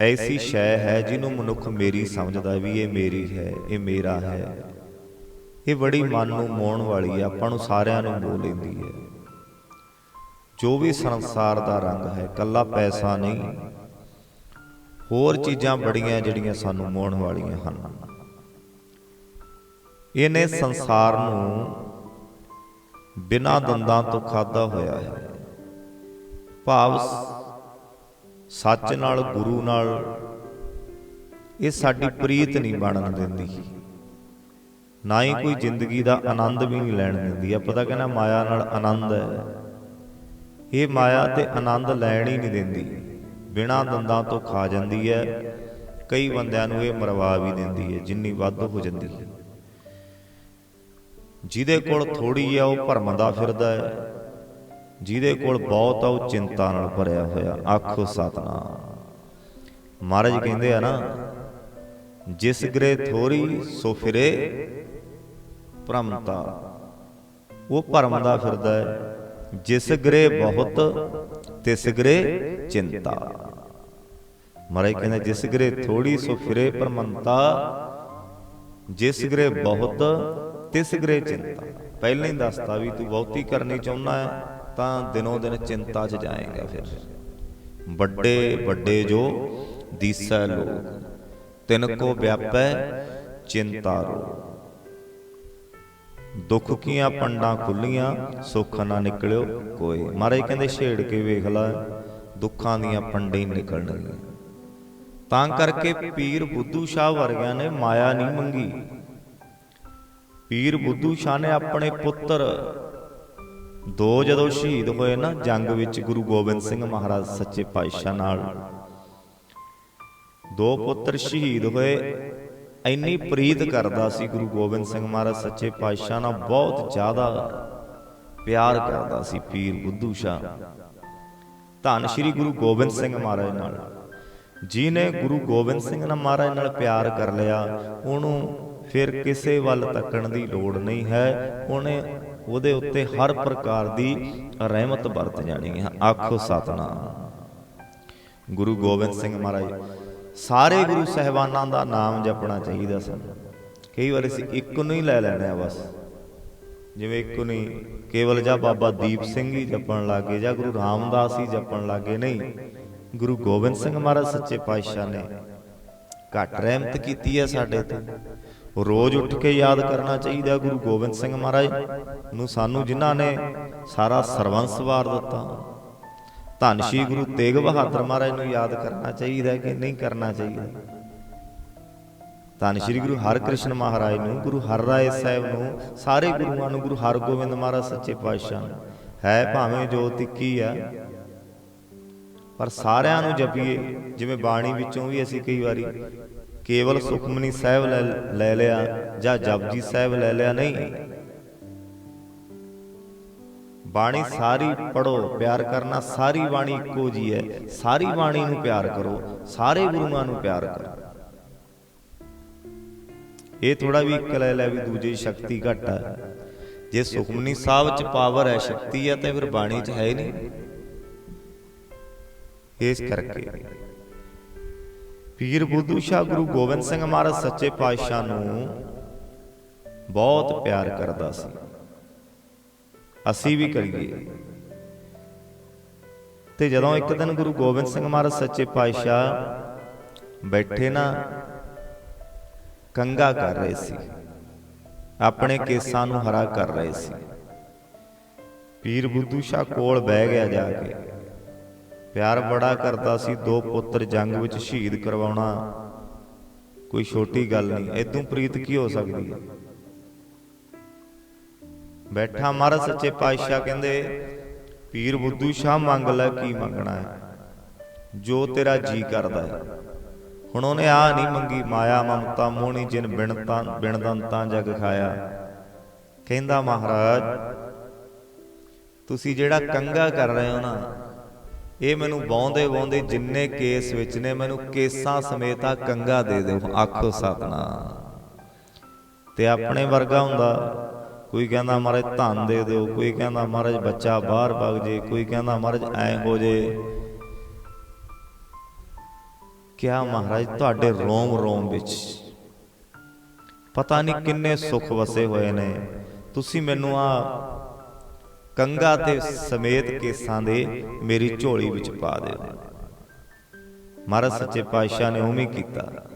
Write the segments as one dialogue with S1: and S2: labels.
S1: ਐਸੀ ਸ਼ੈ ਹੈ ਜਿਹਨੂੰ ਮਨੁੱਖ ਮੇਰੀ ਸਮਝਦਾ ਵੀ ਇਹ ਮੇਰੀ ਹੈ ਇਹ ਮੇਰਾ ਹੈ। ਇਹ ਬੜੀ ਮਨ ਨੂੰ ਮੋਹਣ ਵਾਲੀ ਹੈ ਆਪਾਂ ਨੂੰ ਸਾਰਿਆਂ ਨੂੰ ਮੋਹ ਲੈਂਦੀ ਹੈ। ਜੋ ਵੀ ਸੰਸਾਰ ਦਾ ਰੰਗ ਹੈ ਕੱਲਾ ਪੈਸਾ ਨਹੀਂ। ਹੋਰ ਚੀਜ਼ਾਂ ਬੜੀਆਂ ਜਿਹੜੀਆਂ ਸਾਨੂੰ ਮੋਹਣ ਵਾਲੀਆਂ ਹਨ। ਇਹਨੇ ਸੰਸਾਰ ਨੂੰ ਬਿਨਾਂ ਦੰਦਾਂ ਤੋਂ ਖਾਦਾ ਹੋਇਆ ਹੈ। ਭਾਵ ਸੱਚ ਨਾਲ ਗੁਰੂ ਨਾਲ ਇਹ ਸਾਡੀ ਪ੍ਰੀਤ ਨਹੀਂ ਬਣਨ ਦਿੰਦੀ। ਨਾ ਹੀ ਕੋਈ ਜ਼ਿੰਦਗੀ ਦਾ ਆਨੰਦ ਵੀ ਨਹੀਂ ਲੈਣ ਦਿੰਦੀ। ਆ ਪਤਾ ਕਹਿੰਦਾ ਮਾਇਆ ਨਾਲ ਆਨੰਦ ਹੈ। ਇਹ ਮਾਇਆ ਤੇ ਆਨੰਦ ਲੈਣ ਹੀ ਨਹੀਂ ਦਿੰਦੀ। ਬਿਨਾਂ ਦੰਦਾਂ ਤੋਂ ਖਾ ਜਾਂਦੀ ਹੈ। ਕਈ ਬੰਦਿਆਂ ਨੂੰ ਇਹ ਮਰਵਾ ਵੀ ਦਿੰਦੀ ਹੈ, ਜਿੰਨੀ ਵੱਧ ਹੋ ਜਾਂਦੀ ਹੈ। ਜਿਹਦੇ ਕੋਲ ਥੋੜੀ ਹੈ, ਉਹ ਭਰਮਦਾ ਫਿਰਦਾ ਹੈ। ਜਿਹਦੇ ਕੋਲ ਬਹੁਤ ਆ ਉਹ ਚਿੰਤਾ ਨਾਲ ਭਰਿਆ ਹੋਇਆ। ਆਖੋ ਸਤਨਾਮ। ਮਹਾਰਾਜ ਕਹਿੰਦੇ ਆ ਨਾ ਜਿਸ ਗਰੇ ਥੋੜੀ ਸੋ ਫਿਰੇ ਭ੍ਰਮਤਾ। ਉਹ ਭਰਮਦਾ ਫਿਰਦਾ ਹੈ। ਜਿਸ ਗਰੇ ਬਹੁਤ ਤਿਸ ਗਰੇ ਚਿੰਤਾ। ਮਹਾਰਾਜ ਕਹਿੰਦੇ ਜਿਸ ਗਰੇ ਥੋੜੀ ਸੋ ਫਿਰੇ ਭ੍ਰਮੰਤਾ। ਜਿਸ ਗਰੇ ਬਹੁਤ ਤਿਸ ਗਰੇ ਚਿੰਤਾ। ਪਹਿਲਾਂ ਹੀ ਦੱਸਤਾ ਵੀ ਤੂੰ ਬਹੁਤੀ ਕਰਨੀ ਚਾਹੁੰਦਾ ਹੈ। ਤਾਂ ਦਿਨੋਂ ਦਿਨ ਚਿੰਤਾ 'ਚ ਜਾਏਗਾ ਫਿਰ। ਵੱਡੇ ਵੱਡੇ ਜੋ ਦੀਸੈ ਲੋਕ ਤਿਨ ਕੋ ਵਿਆਪੈ ਚਿੰਤਾ ਰੋ। ਦੁੱਖ ਕੀਆਂ ਪੰਡਾਂ ਖੁੱਲੀਆਂ, ਸੁੱਖ ਨਾ ਨਿਕਲਿਓ ਕੋਈ। ਮਹਾਰਾਜ ਕਹਿੰਦੇ ਛੇੜ ਕੇ ਵੇਖ ਲੈ, ਦੁੱਖਾਂ ਦੀਆਂ ਪੰਡੇ ਹੀ ਨਿਕਲਣਗੀਆਂ। ਤਾਂ ਕਰਕੇ ਪੀਰ ਬੁੱਧੂ ਸ਼ਾਹ ਵਰਗਿਆਂ ਨੇ ਮਾਇਆ ਨਹੀਂ ਮੰਗੀ। ਪੀਰ ਬੁੱਧੂ ਸ਼ਾਹ ਨੇ ਆਪਣੇ ਪੁੱਤਰ ਦੋ ਜਦੋਂ ਸ਼ਹੀਦ ਹੋਏ ਨਾ, ਜੰਗ ਵਿੱਚ ਗੁਰੂ ਗੋਬਿੰਦ ਸਿੰਘ ਮਹਾਰਾਜ ਸੱਚੇ ਪਾਤਸ਼ਾਹ ਨਾਲ। ਦੋ ਪੁੱਤਰ ਸ਼ਹੀਦ ਹੋਏ, ਇੰਨੀ ਪ੍ਰੀਤ ਕਰਦਾ ਸੀ ਗੁਰੂ ਗੋਬਿੰਦ ਸਿੰਘ ਮਹਾਰਾਜ ਸੱਚੇ ਪਾਤਸ਼ਾਹ ਨਾਲ, ਬਹੁਤ ਜ਼ਿਆਦਾ ਪਿਆਰ ਕਰਦਾ ਸੀ ਪੀਰ ਬੁੱਧੂ ਸ਼ਾਹ। ਧੰਨ ਸ਼੍ਰੀ ਗੁਰੂ ਗੋਬਿੰਦ ਸਿੰਘ ਮਹਾਰਾਜ ਨਾਲ। ਜਿਨੇ ਗੁਰੂ ਗੋਬਿੰਦ ਸਿੰਘ ਨਾਲ ਮਹਾਰਾਜ ਨਾਲ ਪਿਆਰ ਕਰ ਲਿਆ, ਉਹਨੂੰ ਫਿਰ ਕਿਸੇ ਵੱਲ ਤੱਕਣ ਦੀ ਲੋੜ ਨਹੀਂ ਹੈ, ਉਹਨੇ ਉਹਦੇ ਉੱਤੇ ਹਰ ਪ੍ਰਕਾਰ ਦੀ ਰਹਿਮਤ ਵਰਤ ਜਾਣੀ ਹੈ। ਆਖੋ ਸਤਨਾਮ। ਗੁਰੂ ਗੋਬਿੰਦ ਸਿੰਘ ਮਹਾਰਾਜ, ਸਾਰੇ ਗੁਰੂ ਸਹਿਬਾਨਾਂ ਦਾ ਨਾਮ ਜਪਣਾ ਚਾਹੀਦਾ ਸਾਨੂੰ। ਕਈ ਵਾਰ ਅਸੀਂ ਇੱਕ ਨੂੰ ਹੀ ਲੈ ਲੈਣਾ ਬਸ। ਜਿਵੇਂ ਇੱਕ ਨਹੀਂ ਕੇਵਲ ਜਾਂ ਬਾਬਾ ਦੀਪ ਸਿੰਘ ਹੀ ਜਪਣ ਲੱਗੇ ਜਾਂ ਗੁਰੂ ਰਾਮਦਾਸ ਹੀ ਜਪਣ ਲੱਗੇ ਨਹੀਂ, ਗੁਰੂ ਗੋਬਿੰਦ ਸਿੰਘ ਮਹਾਰਾਜ ਸੱਚੇ ਪਾਤਸ਼ਾਹ ਨੇ ਘੱਟ ਰਹਿਮਤ ਕੀਤੀ ਹੈ ਸਾਡੇ ਤੇ। ਰੋਜ਼ ਉੱਠ ਕੇ ਯਾਦ ਕਰਨਾ ਚਾਹੀਦਾ ਗੁਰੂ ਗੋਬਿੰਦ ਸਿੰਘ ਮਹਾਰਾਜ ਨੂੰ ਸਾਨੂੰ ਜਿਨ੍ਹਾਂ ਨੇ ਸਾਰਾ ਸਰਵੰਸ ਵਾਰ ਦਿੱਤਾ। ਧੰਨ ਸ਼੍ਰੀ ਗੁਰੂ ਤੇਗ ਬਹਾਦਰ ਮਹਾਰਾਜ ਨੂੰ ਯਾਦ ਕਰਨਾ ਚਾਹੀਦਾ ਕਿ ਨਹੀਂ ਕਰਨਾ ਚਾਹੀਦਾ। ਧੰਨ ਸ਼੍ਰੀ ਗੁਰੂ ਹਰਕ੍ਰਿਸ਼ਨ ਮਹਾਰਾਜ ਨੂੰ, ਗੁਰੂ ਹਰਰਾਏ ਸਾਹਿਬ ਨੂੰ, ਸਾਰੇ ਗੁਰੂਆਂ ਨੂੰ, ਗੁਰੂ ਹਰਗੋਬਿੰਦ ਮਹਾਰਾਜ ਸੱਚੇ ਪਾਤਸ਼ਾਹ ਨੂੰ। ਹੈ ਭਾਵੇਂ ਜੋਤ ਇੱਕੀ ਆ, ਪਰ ਸਾਰਿਆਂ ਨੂੰ ਜਪੀਏ, ਜਿਵੇਂ ਬਾਣੀ ਵਿੱਚੋਂ ਵੀ ਅਸੀਂ ਕਈ ਵਾਰੀ ਕੇਵਲ ਸੁਖਮਨੀ ਸਾਹਿਬ ਲੈ ਲਿਆ ਜਾਂ ਜਪਜੀ ਸਾਹਿਬ ਲੈ ਲਿਆ ਨਹੀਂ। ਬਾਣੀ ਸਾਰੀ ਪੜੋ ਪਿਆਰ ਕਰਨਾ ਸਾਰੀ ਬਾਣੀ ਇੱਕੋ ਜੀ ਹੈ। ਸਾਰੀ ਬਾਣੀ ਨੂੰ ਪਿਆਰ ਕਰੋ। ਸਾਰੇ ਗੁਰੂਆਂ ਨੂੰ ਪਿਆਰ ਕਰੋ। ਇਹ ਥੋੜਾ ਵੀ ਇੱਕ ਲੈ ਲੈ ਵੀ ਦੂਜੇ ਸ਼ਕਤੀ ਘੱਟ ਹੈ। ਜੇ ਸੁਖਮਨੀ ਸਾਹਿਬ ਚ ਪਾਵਰ ਹੈ ਸ਼ਕਤੀ ਹੈ ਤਾਂ ਫਿਰ ਬਾਣੀ ਚ ਹੈ ਹੀ ਨਹੀਂ। ਇਸ ਕਰਕੇ ਪੀਰ ਬੁੱਧੂ ਸ਼ਾਹ ਗੁਰੂ ਗੋਬਿੰਦ ਸਿੰਘ ਮਹਾਰਾਜ ਸੱਚੇ ਪਾਤਸ਼ਾਹ ਨੂੰ ਬਹੁਤ ਪਿਆਰ ਕਰਦਾ ਸੀ। ਅਸੀਂ ਵੀ ਕਰੀਏ। ਤੇ ਜਦੋਂ ਇੱਕ ਦਿਨ ਗੁਰੂ ਗੋਬਿੰਦ ਸਿੰਘ ਮਹਾਰਾਜ ਸੱਚੇ ਪਾਤਸ਼ਾਹ ਬੈਠੇ ਨਾ ਕੰਗਾ ਕਰ ਰਹੇ ਸੀ। ਆਪਣੇ ਕੇਸਾਂ ਨੂੰ ਹਰਾ ਕਰ ਰਹੇ ਸੀ। ਪੀਰ ਬੁੱਧੂ ਸ਼ਾਹ ਕੋਲ ਬਹਿ ਗਿਆ ਜਾ ਕੇ। ਪਿਆਰ ਬੜਾ ਕਰਦਾ ਸੀ, ਦੋ ਪੁੱਤਰ ਜੰਗ ਵਿੱਚ ਸ਼ਹੀਦ ਕਰਵਾਉਣਾ। ਕੋਈ ਛੋਟੀ ਗੱਲ ਨਹੀਂ ਐਦੋਂ ਪ੍ਰੀਤ ਕੀ ਹੋ ਸਕਦੀ ਹੈ? ਬੈਠਾ ਮਹਾਰਾਜ ਸੱਚੇ ਪਾਤਸ਼ਾਹ ਕਹਿੰਦੇ, ਪੀਰ ਬੁੱਧੂ, ਸ਼ਾਹ ਮੰਗ ਲੈ, ਕੀ ਮੰਗਣਾ ਹੈ? ਜੋ ਤੇਰਾ ਜੀ ਕਰਦਾ ਹੈ। ਹੁਣ ਉਹਨੇ ਆ ਨਹੀਂ ਮੰਗੀ, ਮਾਇਆ ਮਮਤਾ, ਮੋਹਣੀ ਜਿਨ ਬਿਨਤਾਂ ਬਿਣਦੰਤਾਂ ਜਗ ਖਾਇਆ। ਕਹਿੰਦਾ ਮਹਾਰਾਜ, ਤੁਸੀਂ ਜਿਹੜਾ ਕੰਗਾ ਕਰ ਰਹੇ ਹੋ ਨਾ ਇਹ ਮੈਨੂੰ ਬੌਂਦੇ ਬੌਂਦੇ ਜਿੰਨੇ ਕੇਸ ਵਿੱਚ ਨੇ, ਮੈਨੂੰ ਕੇਸਾਂ ਸਮੇਤਾ ਕੰਗਾ ਦੇ ਦਿਓ ਆਖੋ ਸਤਨਾਮ ਤੇ ਆਪਣੇ ਵਰਗਾ ਹੁੰਦਾ। ਕੋਈ ਕਹਿੰਦਾ, ਮਹਾਰਾਜ, ਧਨ ਦੇ ਦਿਓ। ਕੋਈ ਕਹਿੰਦਾ, ਮਹਾਰਾਜ, ਬੱਚਾ ਬਾਹਰ ਭਗ ਜੇ। ਕੋਈ ਕਹਿੰਦਾ, ਮਹਾਰਾਜ, ਐ ਹੋ ਜੇ। ਕਿਆ ਮਹਾਰਾਜ, ਤੁਹਾਡੇ ਰੋਮ ਰੋਮ ਵਿੱਚ ਪਤਾ ਨਹੀਂ ਕਿੰਨੇ ਸੁੱਖ ਵਸੇ ਹੋਏ ਨੇ। ਤੁਸੀਂ ਮੈਨੂੰ ਆ ਕੰਗਾ ਤੇ ਸਮੇਤ ਕੇਸਾਂ ਦੇ ਮੇਰੀ ਝੋਲੀ ਵਿੱਚ ਪਾ ਦਿਓ ਮਹਾਰਾਜ ਸੱਚੇ ਪਾਤਸ਼ਾਹ ਨੇ ਉਵੇਂ ਕੀਤਾ।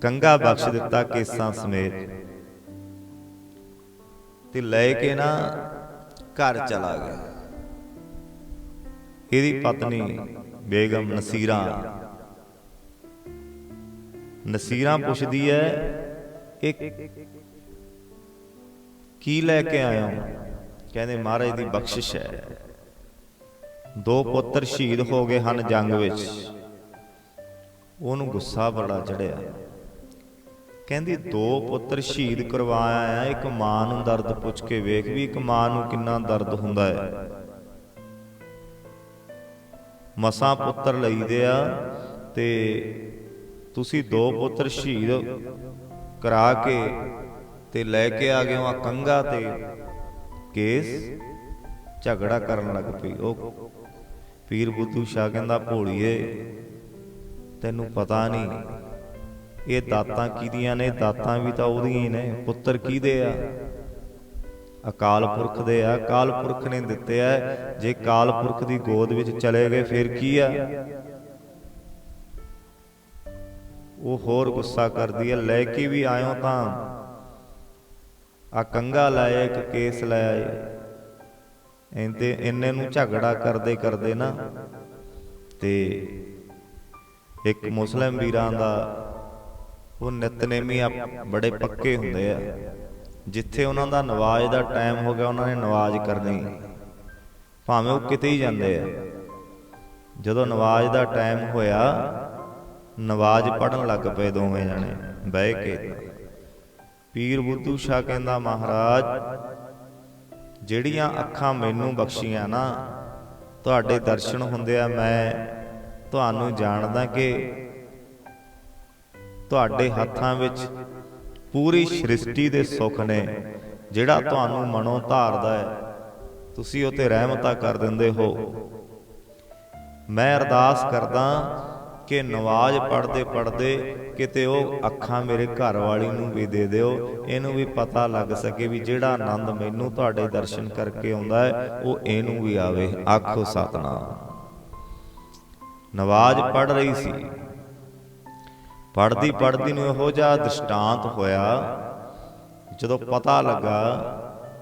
S1: ਕੰਗਾ ਬਖਸ਼ ਦਿੱਤਾ ਕੇਸਾਂ ਸਮੇਤ। ਤੇ ਲੈ ਕੇ ਨਾ ਘਰ ਚਲਾ ਗਿਆ। ਇਹਦੀ ਪਤਨੀ ਬੇਗਮ ਨਸੀਰਾ। ਨਸੀਰਾ ਪੁੱਛਦੀ ਹੈ ਇਹ ਕੀ ਲੈ ਕੇ ਆਇਆ? ਹੋ ਕਹਿੰਦੇ ਮਹਾਰਾਜ ਦੀ ਬਖਸ਼ਿਸ਼ ਹੈ। ਦੋ ਪੁੱਤਰ ਸ਼ਹੀਦ ਹੋ ਗਏ ਹਨ ਜੰਗ ਵਿੱਚ। ਉਹਨੂੰ ਗੁੱਸਾ ਬੜਾ ਚੜਿਆ। ਕਹਿੰਦੀ ਦੋ ਪੁੱਤਰ ਸ਼ਹੀਦ ਕਰਵਾਇਆ ਆ ਇੱਕ ਮਾਂ ਨੂੰ ਦਰਦ ਪੁੱਛ ਕੇ ਵੇਖ ਵੀ ਇੱਕ ਮਾਂ ਨੂੰ ਕਿੰਨਾ ਦਰਦ ਹੁੰਦਾ ਹੈ। ਮਸਾਂ ਪੁੱਤਰ ਲਈਦੇ ਆ ਤੇ ਤੁਸੀਂ ਦੋ ਪੁੱਤਰ ਸ਼ਹੀਦ ਕਰਾ ਕੇ ਤੇ ਲੈ ਕੇ ਆ ਗਏ ਹੋ ਆ ਕੰਗਾ ਤੇ। ਕੇਸ ਝਗੜਾ ਕਰਨ ਲੱਗ ਪਈ। ਉਹ ਪੀਰ ਬੁੱਧੂ ਸ਼ਾਹ ਕਹਿੰਦਾ, ਭੋਲੀਏ, ਤੈਨੂੰ ਪਤਾ ਨਹੀਂ, ਇਹ ਦਾਤਾਂ ਕਿਹਦੀਆਂ ਨੇ? ਦਾਤਾਂ ਵੀ ਤਾਂ ਉਹਦੀਆਂ ਹੀ ਨੇ। ਪੁੱਤਰ ਕਿਹਦੇ ਆ? ਅਕਾਲ ਪੁਰਖ ਦੇ ਆ। ਅਕਾਲ ਪੁਰਖ ਨੇ ਦਿੱਤੇ ਆ। ਜੇ ਕਾਲ ਪੁਰਖ ਦੀ ਗੋਦ ਵਿੱਚ ਚਲੇ ਗਏ, ਫਿਰ ਕੀ ਆ? ਉਹ ਹੋਰ ਗੁੱਸਾ ਕਰਦੀ ਹੈ, ਲੈ ਕੇ ਵੀ ਆਇਓ ਤਾਂ। ਆ ਕੰਗਾ ਲਾਇਆ ਇੱਕ ਕੇਸ ਲਾਇਆ ਇੰਤੇ ਇੰਨੇ ਨੂੰ ਝਗੜਾ ਕਰਦੇ ਕਰਦੇ ਨਾ ਤੇ ਇੱਕ ਮੁਸਲਮ ਵੀਰਾਂ ਦਾ ਉਹ ਨਿਤਨੇਮੀ ਬੜੇ ਪੱਕੇ ਹੁੰਦੇ ਆ। ਜਿੱਥੇ ਉਹਨਾਂ ਦਾ ਨਵਾਜ਼ ਦਾ ਟਾਈਮ ਹੋ ਗਿਆ, ਉਹਨਾਂ ਨੇ ਨਵਾਜ਼ ਕਰਨੀ। ਭਾਵੇਂ ਉਹ ਕਿਤੇ ਹੀ ਜਾਂਦੇ ਆ। ਜਦੋਂ ਨਵਾਜ਼ ਦਾ ਟਾਈਮ ਹੋਇਆ, ਨਵਾਜ਼ ਪੜਨ ਲੱਗ ਪਏ ਦੋਵੇਂ ਜਣੇ, ਬਹਿ ਕੇ। ਪੀਰ ਬੁੱਧੂ ਸ਼ਾਹ ਕਹਿੰਦਾ, ਮਹਾਰਾਜ, ਜਿਹੜੀਆਂ ਅੱਖਾਂ ਮੈਨੂੰ ਬਖਸ਼ੀਆਂ ਨਾ, ਤੁਹਾਡੇ ਦਰਸ਼ਨ ਹੁੰਦੇ ਆ, ਮੈਂ ਤੁਹਾਨੂੰ ਜਾਣਦਾ ਕਿ ਤੁਹਾਡੇ ਹੱਥਾਂ ਵਿੱਚ ਪੂਰੀ ਸ੍ਰਿਸ਼ਟੀ ਦੇ ਸੁੱਖ ਨੇ, ਜਿਹੜਾ ਤੁਹਾਨੂੰ ਮਨੋਂ ਧਾਰਦਾ ਹੈ। ਤੁਸੀਂ ਉਹ ਤੇ ਰਹਿਮਤਾਂ ਕਰ ਦਿੰਦੇ ਹੋ। ਮੈਂ ਅਰਦਾਸ ਕਰਦਾ ਕਿ ਨਵਾਜ਼ ਪੜਦੇ ਪੜਦੇ ਕਿਤੇ ਉਹ ਅੱਖਾਂ ਮੇਰੇ ਘਰ ਵਾਲੀ ਨੂੰ ਵੀ ਦੇ ਦਿਓ। ਇਹਨੂੰ ਵੀ ਪਤਾ ਲੱਗ ਸਕੇ ਵੀ ਜਿਹੜਾ ਆਨੰਦ ਮੈਨੂੰ ਤੁਹਾਡੇ ਦਰਸ਼ਨ ਕਰਕੇ ਆਉਂਦਾ ਹੈ, ਉਹ ਇਹਨੂੰ ਵੀ ਆਵੇ। ਆਖੋ ਸਤਨਾਮ। ਨਵਾਜ਼ ਪੜ ਰਹੀ ਸੀ। ਪੜਦੀ ਪੜਦੀ ਨੂੰ ਇਹੋ ਜਿਹਾ ਦ੍ਰਿਸ਼ਟਾਂਤ ਹੋਇਆ, ਜਦੋਂ ਪਤਾ ਲੱਗਾ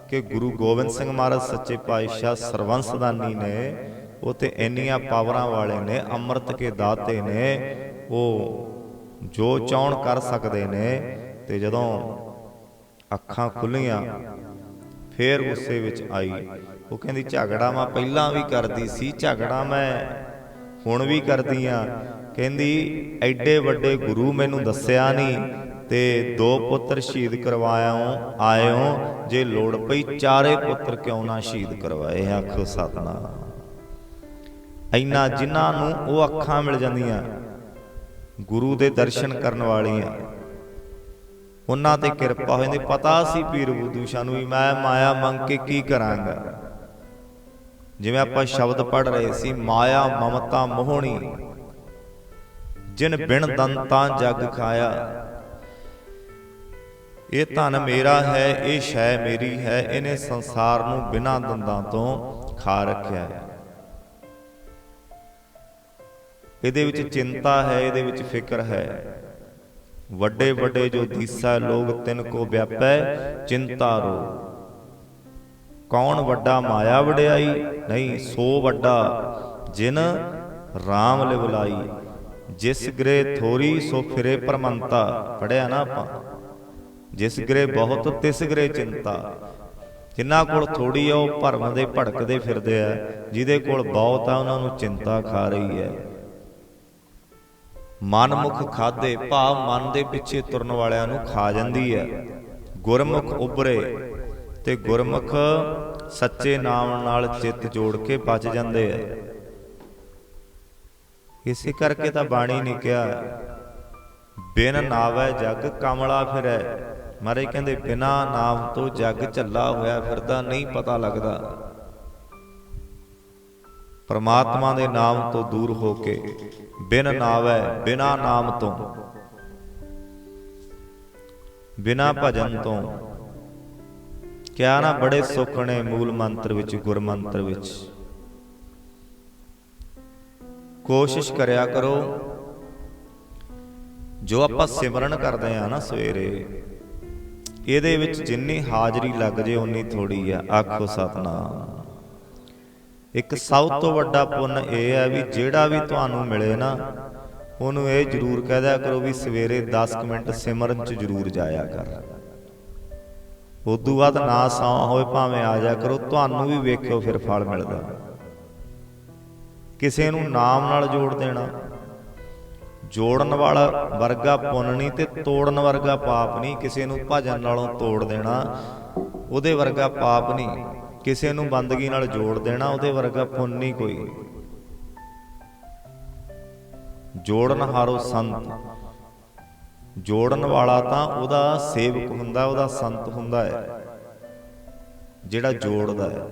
S1: ਕਿ ਗੁਰੂ ਗੋਬਿੰਦ ਸਿੰਘ ਮਹਾਰਾਜ ਸੱਚੇ ਪਾਤਸ਼ਾਹ ਸਰਵੰਸਦਾਨੀ ਨੇ ਉਹ ਤੇ ਇੰਨੀਆਂ ਪਾਵਰਾਂ ਵਾਲੇ ਨੇ, ਅੰਮ੍ਰਿਤ ਕੇ ਦਾਤੇ ਨੇ, ਉਹ ਜੋ ਚਾਹਣ ਕਰ ਸਕਦੇ ਨੇ ਤੇ ਜਦੋਂ ਅੱਖਾਂ ਖੁੱਲੀਆਂ, ਫੇਰ ਗੁੱਸੇ ਵਿੱਚ ਆਈ। ਉਹ ਕਹਿੰਦੀ, ਝਗੜਾ ਮੈਂ ਪਹਿਲਾਂ ਵੀ ਕਰਦੀ ਸੀ, ਝਗੜਾ ਮੈਂ ਹੁਣ ਵੀ ਕਰਦੀ ਆ। ਕਹਿੰਦੀ, ਐਡੇ ਵੱਡੇ ਗੁਰੂ ਮੈਨੂੰ ਦੱਸਿਆ ਨਹੀਂ ਤੇ ਦੋ ਪੁੱਤਰ ਸ਼ਹੀਦ ਕਰਵਾਇਓ, ਆਇਓ, ਜੇ ਲੋੜ ਪਈ ਚਾਰੇ ਪੁੱਤਰ ਕਿਉਂ ਨਾ ਸ਼ਹੀਦ ਕਰਵਾਏ ਆਖੋ ਸਤਨਾਮ ਇੰਨਾ ਜਿਨ੍ਹਾਂ ਨੂੰ ਉਹ ਅੱਖਾਂ ਮਿਲ ਜਾਂਦੀਆਂ ਗੁਰੂ ਦੇ ਦਰਸ਼ਨ ਕਰਨ ਵਾਲੀਆਂ। ਉਹਨਾਂ ਤੇ ਕਿਰਪਾ ਹੋ ਜਾਂਦੀ ਪਤਾ ਸੀ ਪੀਰ ਬੁੱਧੂ ਸ਼ਾਹ ਨੂੰ ਵੀ ਮੈਂ ਮਾਇਆ ਮੰਗ ਕੇ ਕੀ ਕਰਾਂਗਾ। ਜਿਵੇਂ ਆਪਾਂ ਸ਼ਬਦ ਪੜ ਰਹੇ ਸੀ, ਮਾਇਆ ਮਮਤਾ ਮੋਹਣੀ। ਜਿਨ ਬਿਨ ਦੰਤਾਂ ਜਗ ਖਾਇਆ। ਇਹ ਧਨ ਮੇਰਾ ਹੈ, ਇਹ ਸ਼ੈ ਮੇਰੀ ਹੈ, ਇਹਨੇ ਸੰਸਾਰ ਨੂੰ ਬਿਨਾਂ ਦੰਦਾਂ ਤੋਂ ਖਾ ਰੱਖਿਆ। ਹੈ ਇਹਦੇ ਵਿੱਚ ਚਿੰਤਾ ਹੈ, ਇਹਦੇ ਵਿੱਚ ਫਿਕਰ ਹੈ। ਵੱਡੇ ਵੱਡੇ ਜੋ ਦੀਸਾ ਲੋਗ ਤਿੰਨ ਕੋ ਵਿਆਪੈ, ਚਿੰਤਾ ਰੋ। ਕੌਣ ਵੱਡਾ ਮਾਇਆ ਵਡਿਆਈ? ਨਹੀਂ, ਸੋ ਵੱਡਾ ਜਿਨ RAM ਲਿ ਬੁਲਾਈ ਜਿਸ ਗ੍ਰੇ ਥੋਰੀ, ਸੋ ਫਿਰੇ ਪਰਮੰਤਾ। ਪੜਿਆ ਨਾ ਆਪਾਂ। ਜਿਸ ਗ੍ਰੇ ਬਹੁਤ, ਤਿਸ ਗ੍ਰੇ ਚਿੰਤਾ। ਜਿਨ੍ਹਾਂ ਕੋਲ ਥੋੜੀ ਆ, ਉਹ ਭਰਮ ਦੇ ਭੜਕਦੇ ਫਿਰਦੇ ਆ। ਜਿਹਦੇ ਕੋਲ ਬਹੁਤ ਆ, ਉਹਨਾਂ ਨੂੰ ਚਿੰਤਾ ਖਾ ਰਹੀ ਹੈ। ਮਨਮੁਖ ਖਾਦੇ ਭਾਵ ਮਨ ਦੇ ਪਿੱਛੇ ਤੁਰਨ ਵਾਲਿਆਂ ਨੂੰ ਖਾ ਜਾਂਦੀ ਹੈ। ਗੁਰਮੁਖ ਉਬਰੇ ਤੇ ਗੁਰਮੁਖ ਸੱਚੇ ਨਾਮ ਨਾਲ ਚਿੱਤ ਜੋੜ ਕੇ ਬਚ ਜਾਂਦੇ ਆ। ਇਸੇ ਕਰਕੇ ਤਾਂ ਬਾਣੀ ਨੇ ਕਿਹਾ, ਬਿਨ ਨਾਵੈ ਜਗ ਕਮਲਾ ਫਿਰੈ। ਮਾਰੇ ਕਹਿੰਦੇ, ਬਿਨਾ ਨਾਮ ਤੋਂ ਜਗ ਝੱਲਾ ਹੋਇਆ ਫਿਰਦਾ, ਨਹੀਂ ਪਤਾ ਲੱਗਦਾ। ਪਰਮਾਤਮਾ ਦੇ ਨਾਮ ਤੋਂ ਦੂਰ ਹੋ ਕੇ ਬਿਨ ਨਾਵੈ, ਬਿਨਾ ਨਾਮ ਤੋਂ, ਬਿਨਾ ਭਜਨ ਤੋਂ, ਕਿਆ ਨਾ ਬੜੇ ਸੁੱਖ ਨੇ ਮੂਲ ਮੰਤਰ ਵਿੱਚ, ਗੁਰ ਮੰਤਰ ਵਿੱਚ। ਕੋਸ਼ਿਸ਼ ਕਰਿਆ ਕਰੋ, ਜੋ ਆਪਾਂ ਸਿਮਰਨ ਕਰਦੇ ਆ ਨਾ ਸਵੇਰੇ, ਇਹਦੇ ਵਿੱਚ ਜਿੰਨੀ ਹਾਜ਼ਰੀ ਲੱਗ ਜੇ ਉਨੀ ਥੋੜੀ ਆ, ਆਖੋ ਸਤਨਾਮ। ਇੱਕ ਸਭ ਤੋਂ ਵੱਡਾ ਪੁੰਨ ਇਹ ਹੈ ਵੀ ਜਿਹੜਾ ਵੀ ਤੁਹਾਨੂੰ ਮਿਲੇ ਨਾ, ਉਹਨੂੰ ਇਹ ਜ਼ਰੂਰ ਕਹਿ ਦਿਆ ਕਰੋ ਵੀ ਸਵੇਰੇ 10 ਕੁ ਮਿੰਟ ਸਿਮਰਨ 'ਚ ਜ਼ਰੂਰ ਜਾਇਆ ਕਰ। ਉਦੋਂ ਬਾਅਦ ਨਾ ਸੌਂ ਹੋਏ ਭਾਵੇਂ ਆ ਜਾ ਕਰੋ, ਤੁਹਾਨੂੰ ਵੀ ਵੇਖਿਓ ਫਿਰ ਫਲ ਮਿਲਦਾ। ਕਿਸੇ ਨੂੰ ਨਾਮ ਨਾਲ ਜੋੜ ਦੇਣਾ। ਜੋੜਨ ਵਾਲਾ ਵਰਗਾ ਪੁੰਨ ਨਹੀਂ ਤੇ ਤੋੜਨ ਵਰਗਾ ਪਾਪ ਨਹੀਂ, ਕਿਸੇ ਨੂੰ ਭਜਨ ਨਾਲੋਂ ਤੋੜ ਦੇਣਾ, ਉਹਦੇ ਵਰਗਾ ਪਾਪ ਨਹੀਂ। ਕਿਸੇ ਨੂੰ ਬੰਦਗੀ ਨਾਲ ਜੋੜ ਦੇਣਾ, ਉਹਦੇ ਵਰਗਾ ਪੁੰਨ ਨਹੀਂ ਕੋਈ। ਜੋੜਨ ਹਾਰੋ ਸੰਤ। ਜੋੜਨ ਵਾਲਾ ਤਾਂ ਉਹਦਾ ਸੇਵਕ ਹੁੰਦਾ, ਉਹਦਾ ਸੰਤ ਹੁੰਦਾ ਹੈ, ਜਿਹੜਾ ਜੋੜਦਾ ਹੈ।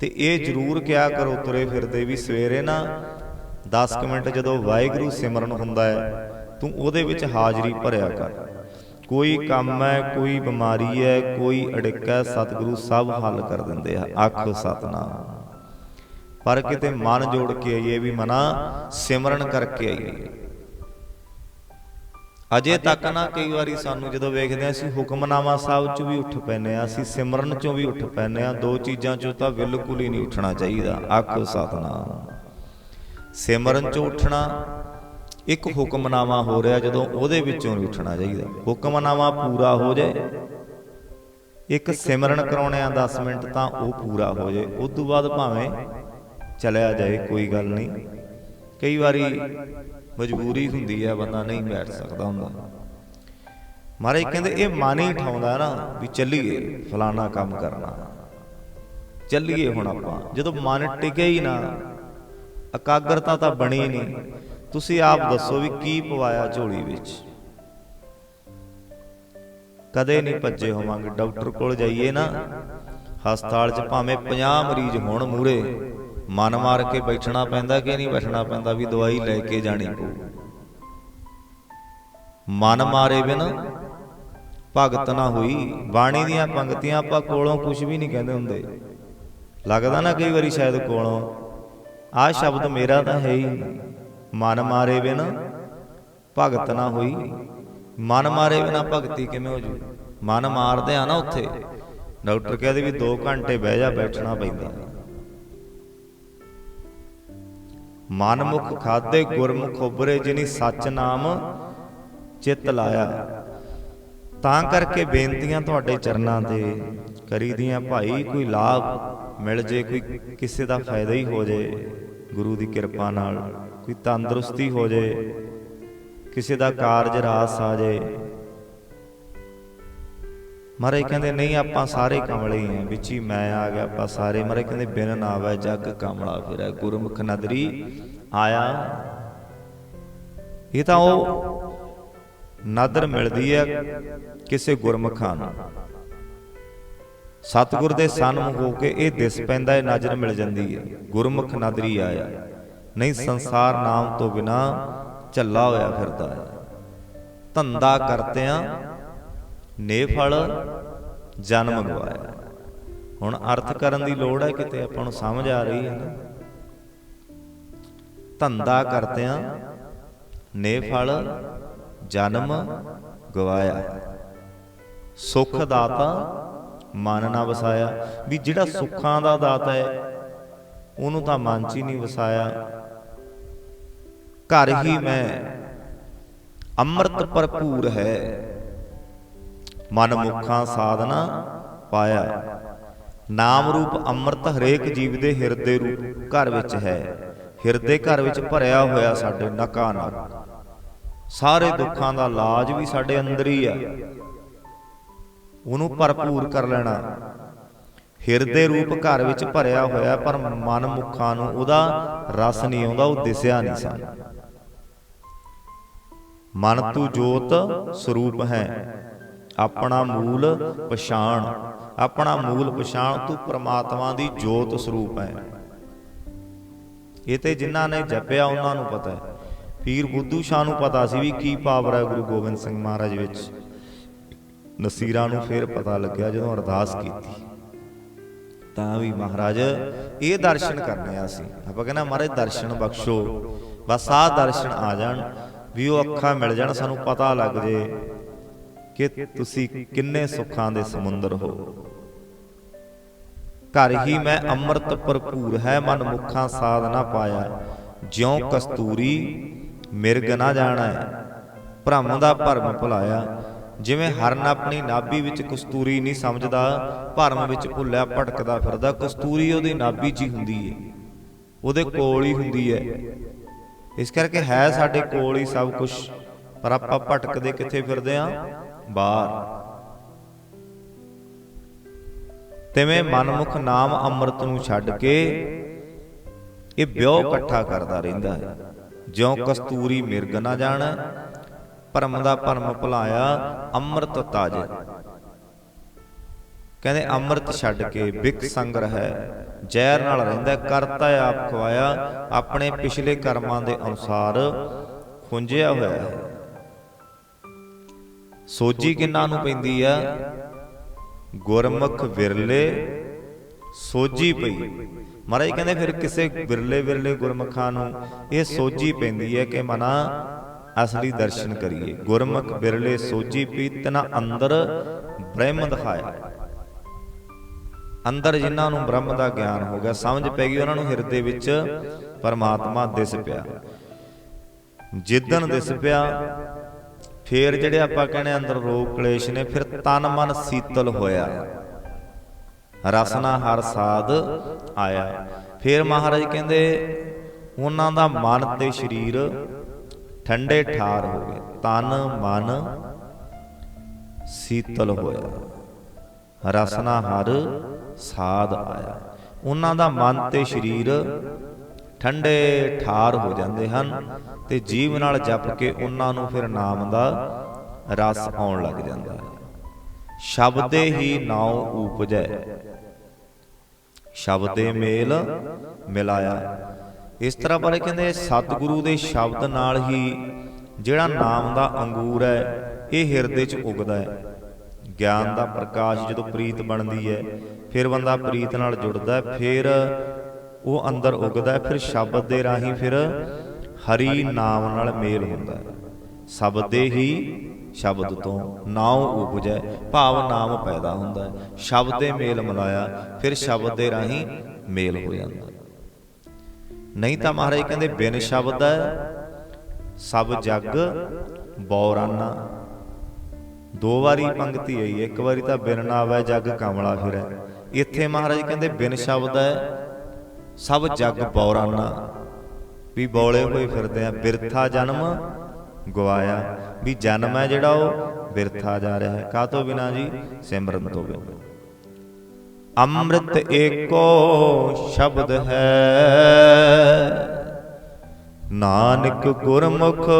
S1: ਤੇ ਇਹ ਜ਼ਰੂਰ ਕਿਹਾ ਕਰੋ, ਤੁਰੇ ਫਿਰਦੇ ਵੀ ਸਵੇਰੇ ਨਾ 10 ਕੁ ਮਿੰਟ ਜਦੋਂ ਵਾਹਿਗੁਰੂ ਸਿਮਰਨ ਹੁੰਦਾ ਹੈ, ਤੂੰ ਉਹਦੇ ਵਿੱਚ ਹਾਜ਼ਰੀ ਭਰਿਆ ਕਰ। ਕੋਈ ਕੰਮ ਹੈ, ਕੋਈ ਬਿਮਾਰੀ ਹੈ, ਕੋਈ ਅੜਿੱਕਾ ਸਤਿਗੁਰੂ ਸਭ ਹੱਲ ਕਰ ਦਿੰਦੇ ਆ ਆਖੋ ਸਤਨਾਮ। ਪਰ ਕਿਤੇ ਮਨ ਜੋੜ ਕੇ ਆਈਏ ਵੀ ਮਨਾ, ਸਿਮਰਨ ਕਰਕੇ ਆਈਏ। ਅਜੇ ਤੱਕ ਨਾ ਕਈ ਵਾਰੀ ਸਾਨੂੰ ਜਦੋਂ ਵੇਖਦੇ ਆ ਅਸੀਂ ਹੁਕਮਨਾਮਾ ਸਾਹਿਬ ਚੋਂ ਵੀ ਉੱਠ ਪੈਨੇ ਆ ਅਸੀਂ ਸਿਮਰਨ ਚੋਂ ਵੀ ਉੱਠ ਪੈਨੇ ਆ ਦੋ ਚੀਜ਼ਾਂ ਚੋਂ ਤਾਂ ਬਿਲਕੁਲ ਹੀ ਨਹੀਂ ਉੱਠਣਾ ਚਾਹੀਦਾ ਆਖੋ ਸਤਨਾਮ। ਸਿਮਰਨ ਚੋਂ ਉੱਠਣਾ ਇੱਕ ਹੁਕਮਨਾਮਾ ਹੋ ਰਿਹਾ ਜਦੋਂ ਉਹਦੇ ਵਿੱਚੋਂ ਉੱਠਣਾ ਚਾਹੀਦਾ। ਹੁਕਮਨਾਮਾ ਪੂਰਾ ਹੋ ਜਾਏ। ਇੱਕ ਸਿਮਰਨ ਕਰਾਉਣੇ ਆ 10 ਮਿੰਟ ਤਾਂ ਉਹ ਪੂਰਾ ਹੋ ਜਾਏ। ਉਸ ਤੋਂ ਬਾਅਦ ਭਾਵੇਂ ਚਲਿਆ ਜਾਏ, ਕੋਈ ਗੱਲ ਨਹੀਂ। ਕਈ ਵਾਰੀ ਮਜਬੂਰੀ ਹੁੰਦੀ ਹੈ ਬੰਦਾ ਨਹੀਂ ਬੈਠ ਸਕਦਾ ਹੁੰਦਾ। ਮਹਾਰਾਜ ਕਹਿੰਦੇ, ਇਹ ਮਨ ਹੀ ਠਾਉਂਦਾ ਨਾ ਵੀ ਚੱਲੀਏ, ਫਲਾਣਾ ਕੰਮ ਕਰਨਾ। ਚੱਲੀਏ ਹੁਣ ਆਪਾਂ। ਜਦੋਂ ਮਨ ਟਿਕੇ ਹੀ ਨਾ, ਇਕਾਗਰਤਾ ਤਾਂ ਬਣੀ ਨਹੀਂ। ਤੁਸੀਂ ਆਪ ਦੱਸੋ ਵੀ ਕੀ ਪਵਾਇਆ ਝੋਲੀ ਵਿੱਚ? ਕਦੇ ਨਹੀਂ ਭੱਜੇ ਹੋਵਾਂਗੇ, ਡਾਕਟਰ ਕੋਲ ਜਾਈਏ ਨਾ। ਹਸਪਤਾਲ 'ਚ ਭਾਵੇਂ 50 ਮਰੀਜ਼ ਹੋਣ ਮੂਰੇ ਮਨ ਮਾਰ ਕੇ ਬੈਠਣਾ ਪੈਂਦਾ ਕਿ ਨਹੀਂ ਬੈਠਣਾ ਪੈਂਦਾ ਵੀ ਦਵਾਈ ਲੈ ਕੇ ਜਾਣੀ ਪਊ। ਮਨ ਮਾਰੇ ਬਿਨ ਭਗਤ ਨਾ ਹੋਈ। ਬਾਣੀ ਦੀਆਂ ਪੰਕਤੀਆਂ ਆਪਾਂ ਕੋਲੋਂ ਕੁਝ ਵੀ ਨਹੀਂ ਕਹਿੰਦੇ ਹੁੰਦੇ। ਲੱਗਦਾ ਨਾ ਕਈ ਵਾਰੀ ਸ਼ਾਇਦ ਕੋਲੋਂ, ਆਹ ਸ਼ਬਦ ਮੇਰਾ ਤਾਂ ਹੈ ਹੀ ਨਹੀਂ। ਮਨ ਮਾਰੇ ਬਿਨ ਭਗਤ ਨਾ ਹੋਈ। ਮਨ ਮਾਰੇ ਬਿਨਾ ਭਗਤੀ ਕਿਵੇਂ ਹੋ ਜੂ? ਮਨ ਮਾਰਦੇ ਆ ਨਾ ਉੱਥੇ। ਡਾਕਟਰ ਕਹਿੰਦੇ ਵੀ 2 ਘੰਟੇ ਬਹਿ ਜਾ, ਬੈਠਣਾ ਪੈਂਦਾ। ਮਨ ਮੁਖ ਖਾਦੇ ਗੁਰਮੁਖ ਉਬਰੇ ਜਿਨੀ ਸੱਚ ਨਾਮ ਚਿੱਤ ਲਾਇਆ। ਤਾਂ ਕਰਕੇ ਬੇਨਤੀਆਂ ਤੁਹਾਡੇ ਚਰਨਾਂ ਤੇ ਕਰੀਦੀਆਂ, ਭਾਈ ਕੋਈ ਲਾਭ ਮਿਲ ਜੇ, ਕੋਈ ਕਿਸੇ ਦਾ ਫਾਇਦਾ ਹੀ ਹੋ ਜੇ ਗੁਰੂ ਦੀ ਕਿਰਪਾ ਨਾਲ। ਕੋਈ ਤੰਦਰੁਸਤੀ ਹੋ ਜੇ, ਕਿਸੇ ਦਾ ਕਾਰਜ ਰਾਸ ਆ ਜੇ। ਮਹਾਰਾਜ ਕਹਿੰਦੇ, ਨਹੀਂ, ਆਪਾਂ ਸਾਰੇ ਕਮਲੇ ਹੀ ਆ, ਵਿੱਚ ਹੀ ਮੈਂ ਆ ਗਿਆ, ਆਪਾਂ ਸਾਰੇ। ਮਹਾਰਾਜ ਕਹਿੰਦੇ, ਬਿਨ ਆਵੇ ਜਗ ਕਮਲਾ ਫਿਰੈ। ਗੁਰਮੁਖ ਨਦਰੀ ਆਇਆ। ਇਹ ਤਾਂ ਉਹ ਨਦਰ ਮਿਲਦੀ ਹੈ ਕਿਸੇ ਗੁਰਮੁਖਾਂ ਨੂੰ। ਸਤਿਗੁਰ ਦੇ ਸਨਮੁਖ ਹੋ ਕੇ ਇਹ ਦਿਸ ਪੈਂਦਾ ਹੈ ਨਜ਼ਰ ਮਿਲ ਜਾਂਦੀ ਹੈ। ਗੁਰਮੁਖ ਨਦਰੀ ਆਇਆ। ਨਹੀਂ ਸੰਸਾਰ ਨਾਮ ਤੋਂ ਬਿਨਾ ਝੱਲਾ ਹੋਇਆ ਫਿਰਦਾ ਹੈ। ਧੰਦਾ ਕਰਤਿਆਂ ਨੇ ਫਲ, ਜਨਮ ਗਵਾਇਆ ਹੁਣ ਅਰਥ ਕਰਨ ਦੀ ਲੋੜ ਹੈ ਕਿਤੇ ਆਪਾਂ ਨੂੰ ਸਮਝ ਆ ਰਹੀ ਹੈ ਨਾ। ਧੰਦਾ ਕਰਤਿਆਂ ਨੇ ਫਲ, ਜਨਮ ਗਵਾਇਆ। ਸੁਖ ਦਾਤਾ ਮਨ ਨਾ ਵਸਾਇਆ। ਵੀ ਜਿਹੜਾ ਸੁੱਖਾਂ ਦਾ ਦਾਤਾ ਹੈ, ਉਹਨੂੰ ਤਾਂ ਮਨ 'ਚ ਹੀ ਨਹੀਂ ਵਸਾਇਆ। ਘਰ ਹੀ ਮੈਂ। ਅੰਮ੍ਰਿਤ ਭਰਪੂਰ ਹੈ। ਮਨ ਮੁਖਾਂ ਸਾਧਨਾ ਪਾਇਆ। ਨਾਮ ਰੂਪ ਅੰਮ੍ਰਿਤ ਹਰੇਕ ਜੀਵ ਦੇ ਹਿਰਦੇ ਰੂਪ ਘਰ ਵਿੱਚ ਹੈ। ਹਿਰਦੇ ਘਰ ਵਿੱਚ ਭਰਿਆ ਹੋਇਆ ਸਾਡੇ ਨਕਾ ਨਕ ਸਾਰੇ ਦੁੱਖਾਂ ਦਾ ਇਲਾਜ ਵੀ ਸਾਡੇ ਅੰਦਰ ਹੀ ਆ। ਉਹਨੂੰ ਭਰਪੂਰ ਕਰ ਲੈਣਾ। ਹਿਰਦੇ ਰੂਪ ਘਰ ਵਿੱਚ ਭਰਿਆ ਹੋਇਆ ਪਰ ਮਨ ਮੁਖਾਂ ਨੂੰ ਉਹਦਾ ਰਸ ਨਹੀਂ ਆਉਂਦਾ ਉਹ ਦਿਸਿਆ ਨਹੀਂ ਸਾਨੂੰ। ਮਨ ਤੂੰ ਜੋਤ ਸਰੂਪ ਹੈ। ਆਪਣਾ ਮੂਲ ਪਛਾਣ, ਆਪਣਾ ਮੂਲ ਪਛਾਣ ਤੂੰ ਪ੍ਰਮਾਤਮਾ ਦੀ ਜੋਤ ਸਰੂਪ ਹੈ। ਇਹ ਤੇ ਜਿਨ੍ਹਾਂ ਨੇ ਜਪਿਆ ਉਹਨਾਂ ਨੂੰ ਪਤਾ ਹੈ। ਪੀਰ ਬੁੱਧੂ ਸ਼ਾਹ ਨੂੰ ਪਤਾ ਸੀ ਵੀ ਕੀ ਪਾਵਰ ਹੈ ਗੁਰੂ ਗੋਬਿੰਦ ਸਿੰਘ ਮਹਾਰਾਜ ਵਿੱਚ। ਨਸੀਰਾਂ ਨੂੰ ਫਿਰ ਪਤਾ ਲੱਗਿਆ ਜਦੋਂ ਅਰਦਾਸ ਕੀਤੀ। ਤਾਂ ਵੀ ਮਹਾਰਾਜ, ਇਹ ਦਰਸ਼ਨ ਕਰਨੇ ਆ ਅਸੀਂ। ਆਪਾਂ ਕਹਿੰਦਾ ਮਹਾਰਾਜ ਦਰਸ਼ਨ ਬਖਸ਼ੋ। ਬਸ ਆਹ ਦਰਸ਼ਨ ਆ ਜਾਣ। ਵੀ ਉਹ ਅੱਖਾਂ ਮਿਲ ਜਾਣ, ਸਾਨੂੰ ਪਤਾ ਲੱਗ ਜੇ ਕਿ ਤੁਸੀਂ ਕਿੰਨੇ ਸੁੱਖਾਂ ਦੇ ਸਮੁੰਦਰ ਹੋ। ਘਰ ਹੀ ਮੈਂ ਅੰਮ੍ਰਿਤ ਭਰਪੂਰ ਹੈ ਮਨ ਮੁਖਾਂ ਸਾਧ ਨਾ ਪਾਇਆ। ਜਿਉ ਕਸਤੂਰੀ ਮਿਰਗ ਨਾ ਜਾਣਾ ਭ੍ਰਮ ਦਾ ਭਰਮ ਭੁਲਾਇਆ। ਜਿਵੇਂ ਹਰਨ ਆਪਣੀ ਨਾਭੀ ਵਿੱਚ ਕਸਤੂਰੀ ਨਹੀਂ ਸਮਝਦਾ, ਭਰਮ ਵਿੱਚ ਭੁੱਲਿਆ ਭਟਕਦਾ ਫਿਰਦਾ, ਕਸਤੂਰੀ ਉਹਦੀ ਨਾਭੀ 'ਚ ਹੀ ਹੁੰਦੀ ਹੈ ਉਹਦੇ ਕੋਲ ਹੀ ਹੁੰਦੀ ਹੈ ਇਸ ਕਰਕੇ ਹੈ ਸਾਡੇ ਕੋਲ ਹੀ ਸਭ ਕੁਝ ਪਰ ਆਪਾਂ ਭਟਕਦੇ ਕਿੱਥੇ ਫਿਰਦੇ ਆਂ? ਬਾਹਰ। ਤਿਵੇਂ ਮਨਮੁਖ ਨਾਮ ਅੰਮ੍ਰਿਤ ਨੂੰ ਛੱਡ ਕੇ ਇਹ ਵਿਉ ਇਕੱਠਾ ਕਰਦਾ ਰਹਿੰਦਾ ਹੈ। ਜਿਉ ਕਸਤੂਰੀ ਮਿਰਗ ਨਾ ਜਾਣ, ਭਰਮ ਦਾ ਭਰਮ ਭੁਲਾਇਆ ਅੰਮ੍ਰਿਤ ਤਾਜ। ਕਹਿੰਦੇ ਅੰਮ੍ਰਿਤ ਛੱਡ ਕੇ ਬਿਕ ਸੰਗ ਹੈ ਜ਼ਹਿਰ ਨਾਲ ਰਹਿੰਦਾ ਕਰਤਾ ਆਪ ਖਵਾਇਆ, ਆਪਣੇ ਪਿਛਲੇ ਕਰਮਾਂ ਦੇ ਅਨੁਸਾਰ ਖੁੰਝਿਆ ਹੋਇਆ ਹੈ। ਸੋਜੀ ਕਿੰਨਾ ਨੂੰ ਪੈਂਦੀ ਆ ਗੁਰਮੁਖ ਵਿਰਲੇ ਸੋਜੀ ਪਈ। ਮਹਾਰਾਜ ਕਹਿੰਦੇ ਫਿਰ ਕਿਸੇ ਵਿਰਲੇ ਵਿਰਲੇ ਗੁਰਮੁਖਾਂ ਨੂੰ ਇਹ ਸੋਜੀ ਪੈਂਦੀ ਹੈ ਕਿ ਮਨਾ ਅਸਲੀ ਦਰਸ਼ਨ ਕਰੀਏ। ਗੁਰਮੁਖ ਵਿਰਲੇ ਸੋਜੀ ਪੀ ਤਨਾ ਅੰਦਰ ਬ੍ਰਹਮ ਦਿਖਾਇਆ। ਅੰਦਰ ਜਿਨ੍ਹਾਂ ਨੂੰ ਬ੍ਰਹਮ ਦਾ ਗਿਆਨ ਹੋ ਗਿਆ, ਸਮਝ ਪੈ ਗਈ, ਉਹਨਾਂ ਨੂੰ ਹਿਰਦੇ ਵਿੱਚ ਪਰਮਾਤਮਾ ਦਿਸ ਪਿਆ। ਜਿੱਦਣ ਦਿਸ ਪਿਆ, ਫੇਰ ਜਿਹੜੇ ਆਪਾਂ ਕਹਿੰਦੇ ਅੰਦਰ ਰੋਗ ਕਲੇਸ਼ ਨੇ, ਫਿਰ ਤਨ ਮਨ ਸੀਤਲ ਹੋਇਆ। ਰਸਨਾ ਹਰ ਸਾਧ ਆਇਆ। ਫਿਰ ਮਹਾਰਾਜ ਕਹਿੰਦੇ, ਉਹਨਾਂ ਦਾ ਮਨ ਤੇ ਸਰੀਰ ਠੰਡੇ ਠਾਰ ਹੋ ਗਏ, ਤਨ ਮਨ ਸੀਤਲ ਹੋਇਆ। ਰਸਨਾ ਹਰ ਸਾਧ ਆਇਆ। ਉਹਨਾਂ ਦਾ ਮਨ ਤੇ ਸਰੀਰ ਠੰਡੇ ਠਾਰ ਹੋ ਜਾਂਦੇ ਹਨ ਤੇ ਜੀਵ ਨਾਲ ਜਪ ਕੇ ਉਹਨਾਂ ਨੂੰ ਫਿਰ ਨਾਮ ਦਾ ਰਸ ਆਉਣ ਲੱਗ ਜਾਂਦਾ ਹੈ। ਸ਼ਬਦੇ ਹੀ ਨਾਉ ਉਪਜੈ। ਸ਼ਬਦੇ ਮੇਲ ਮਿਲਾਇਆ। ਇਸ ਤਰ੍ਹਾਂ ਬਾਰੇ ਕਹਿੰਦੇ ਸਤਿਗੁਰੂ ਦੇ ਸ਼ਬਦ ਨਾਲ ਹੀ ਜਿਹੜਾ ਨਾਮ ਦਾ ਅੰਗੂਰ ਹੈ, ਇਹ ਹਿਰਦੇ 'ਚ ਉਗਦਾ ਹੈ। ਗਿਆਨ ਦਾ ਪ੍ਰਕਾਸ਼ ਜਦੋਂ ਪ੍ਰੀਤ ਬਣਦੀ ਹੈ ਫਿਰ ਬੰਦਾ ਪ੍ਰੀਤ ਨਾਲ ਜੁੜਦਾ ਫਿਰ ਉਹ ਅੰਦਰ ਉਗਦਾ ਫਿਰ ਸ਼ਬਦ ਦੇ ਰਾਹੀਂ ਫਿਰ ਹਰੀ ਨਾਮ ਨਾਲ ਮੇਲ ਹੁੰਦਾ ਹੈ। ਸ਼ਬਦ ਦੇ ਹੀ ਸ਼ਬਦ ਤੋਂ ਨਾਉ ਉਪਜੈ, ਭਾਵ ਨਾਮ ਪੈਦਾ ਹੁੰਦਾ ਸ਼ਬਦ ਦੇ ਮੇਲ ਮਿਲਾਇਆ, ਫਿਰ ਸ਼ਬਦ ਦੇ ਰਾਹੀਂ ਮੇਲ ਹੋ ਜਾਂਦਾ ਨਹੀਂ ਤਾਂ ਮਹਾਰਾਜ ਕਹਿੰਦੇ, ਬਿਨ ਸ਼ਬਦ ਹੈ, ਸਭ ਜੱਗ ਬੌਰਾਨਾ। ਦੋ ਵਾਰੀ ਪੰਕਤੀ ਆਈ ਇੱਕ ਵਾਰੀ ਤਾਂ ਬਿਨ ਨਾਵੈ ਆਵੇ ਜਗ ਕਮਲਾ ਫਿਰੈ। ਇੱਥੇ ਮਹਾਰਾਜ ਕਹਿੰਦੇ ਬਿਨ ਸ਼ਬਦ ਹੈ ਸਭ ਜਗ ਬੌਰਾਨਾ ਵੀ ਬੌਲੇ ਹੋਏ ਫਿਰਦੇ ਆ ਬਿਰਥਾ ਜਨਮ ਗਵਾਇਆ। ਵੀ ਜਨਮ ਹੈ ਜਿਹੜਾ ਉਹ ਬਿਰਥਾ ਜਾ ਰਿਹਾ ਹੈ। ਕਾਤੋਂ ਬਿਨਾ ਜੀ? ਸਿਮਰਨ ਤੋਂ ਬਿਨਾ। ਅੰਮ੍ਰਿਤ ਏਕੋ ਸ਼ਬਦ ਹੈ। ਨਾਨਕ ਗੁਰਮੁਖ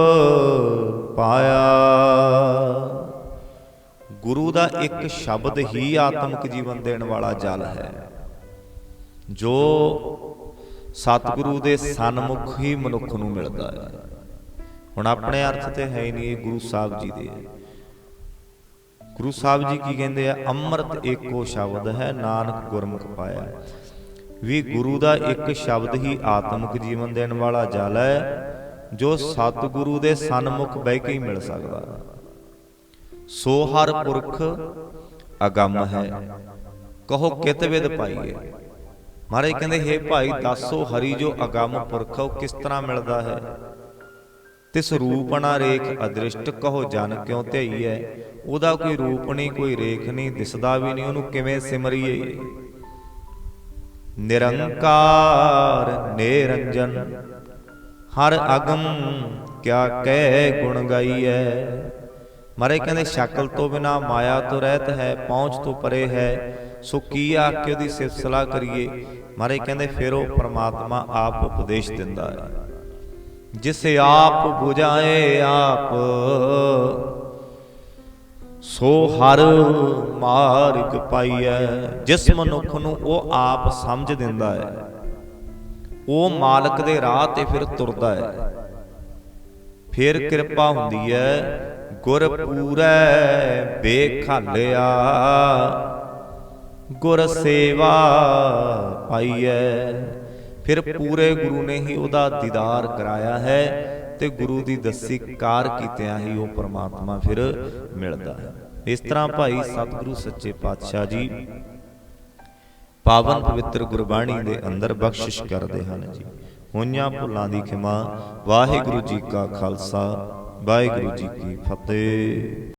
S1: ਪਾਇਆ। ਗੁਰੂ ਦਾ ਇੱਕ ਸ਼ਬਦ ਹੀ ਆਤਮਿਕ ਜੀਵਨ ਦੇਣ ਵਾਲਾ ਜਲ ਹੈ। ਜੋ ਸਤਿਗੁਰੂ ਦੇ ਸਨਮੁਖ ਹੀ ਮਨੁੱਖ ਨੂੰ ਮਿਲਦਾ ਹੈ। ਹੁਣ ਆਪਣੇ ਅਰਥ ਤੇ ਹੈ ਨਹੀਂ ਇਹ ਗੁਰੂ ਸਾਹਿਬ ਜੀ ਦੇ। ਗੁਰੂ ਸਾਹਿਬ ਜੀ ਕੀ ਕਹਿੰਦੇ ਆ? ਅੰਮ੍ਰਿਤ ਏਕੋ ਸ਼ਬਦ ਹੈ, ਨਾਨਕ ਗੁਰਮੁਖ ਪਾਇਆ। ਵੀ ਗੁਰੂ ਦਾ ਇੱਕ ਸ਼ਬਦ ਹੀ ਆਤਮਿਕ ਜੀਵਨ ਦੇਣ ਵਾਲਾ ਜਲ ਹੈ, ਜੋ ਸਤਿਗੁਰੂ ਦੇ ਸਨਮੁਖ ਬਹਿ ਕੇ ਹੀ ਮਿਲ ਸਕਦਾ। ਹੈ ਸੋ ਹਰ ਪੁਰਖ ਅਗੰਮ ਹੈ। ਕਹੋ ਕਿਤ ਵਿਦ ਪਾਈਏ। ਮਹਾਰਾਜ ਕਹਿੰਦੇ, ਹੈ ਭਾਈ, ਦੱਸੋ ਹਰੀ ਜੋ ਅਗੰਮ ਪੁਰਖ ਉਹ ਕਿਸ ਤਰ੍ਹਾਂ ਮਿਲਦਾ ਹੈ? ਤਿਸ ਰੂਪਣਾ ਰੇਖ ਅਦ੍ਰਿਸ਼ਟ, ਕਹੋ ਜਨ ਕਿਉ ਧਈਐ ਉਹਦਾ ਕੋਈ ਰੂਪ ਨਹੀਂ, ਕੋਈ ਰੇਖ ਨਹੀਂ, ਦਿਸਦਾ ਵੀ ਨਹੀਂ, ਉਹਨੂੰ ਕਿਵੇਂ ਸਿਮਰੀਏ? ਨਿਰੰਕਾਰ ਨਿਰੰਜਨ, ਹਰ ਅਗਮ ਕਿਆ ਕਹਿ ਗੁਣ ਗਾਈਐ? ਮਾਰੇ ਕਹਿੰਦੇ ਸ਼ਕਲ ਤੋਂ ਬਿਨਾ ਮਾਇਆ ਤੋਂ ਰਹਿਤ ਹੈ ਪਹੁੰਚ ਤੋਂ ਪਰੇ ਹੈ ਸੋ ਕੀ ਆਕੇ ਉਹਦੀ ਸਿਫਤ ਸਲਾਹ ਕਰੀਏ? ਮਾਰੇ ਕਹਿੰਦੇ ਫਿਰ ਉਹ ਪ੍ਰਮਾਤਮਾ ਆਪ ਉਪਦੇਸ਼ ਦਿੰਦਾ ਹੈ। ਜਿਸ ਆਪ 부ਝਾਏ ਆਪ ਸੋ ਹਰ ਮਾਰਗ ਪਾਈਐ ਜਿਸ ਮਨੁੱਖ ਨੂੰ ਉਹ ਆਪ ਸਮਝ ਦਿੰਦਾ ਹੈ। ਉਹ ਮਾਲਕ ਦੇ ਰਾਹ ਤੇ ਫਿਰ ਤੁਰਦਾ ਹੈ। ਫਿਰ ਕਿਰਪਾ ਹੁੰਦੀ ਹੈ। ਗੁਰ ਪੂਰੈ ਬੇਖਾਲਿਆ ਗੁਰ ਸੇਵਾ ਪਾਈਐ। ਫਿਰ ਪੂਰੇ ਗੁਰੂ ਨੇ ਹੀ ਉਹਦਾ ਦੀਦਾਰ ਕਰਾਇਆ ਹੈ ਤੇ ਗੁਰੂ ਦੀ ਦੱਸੀ ਕਾਰ ਕੀਤਿਆਂ ਹੀ ਉਹ ਪ੍ਰਮਾਤਮਾ ਫਿਰ ਮਿਲਦਾ ਹੈ। ਇਸ ਤਰ੍ਹਾਂ ਭਾਈ ਸਤਿਗੁਰੂ ਸੱਚੇ ਪਾਤਸ਼ਾਹ ਜੀ ਪਾਵਨ ਪਵਿੱਤਰ ਗੁਰਬਾਣੀ ਦੇ ਅੰਦਰ ਬਖਸ਼ਿਸ਼ ਕਰਦੇ ਹਨ ਜੀ। ਹੋਈਆਂ ਭੁੱਲਾਂ ਦੀ ਖਿਮਾ। ਵਾਹਿਗੁਰੂ ਜੀ ਕਾ ਖਾਲਸਾ। ਵਾਹਿਗੁਰੂ ਜੀ ਕੀ ਫਤਿਹ।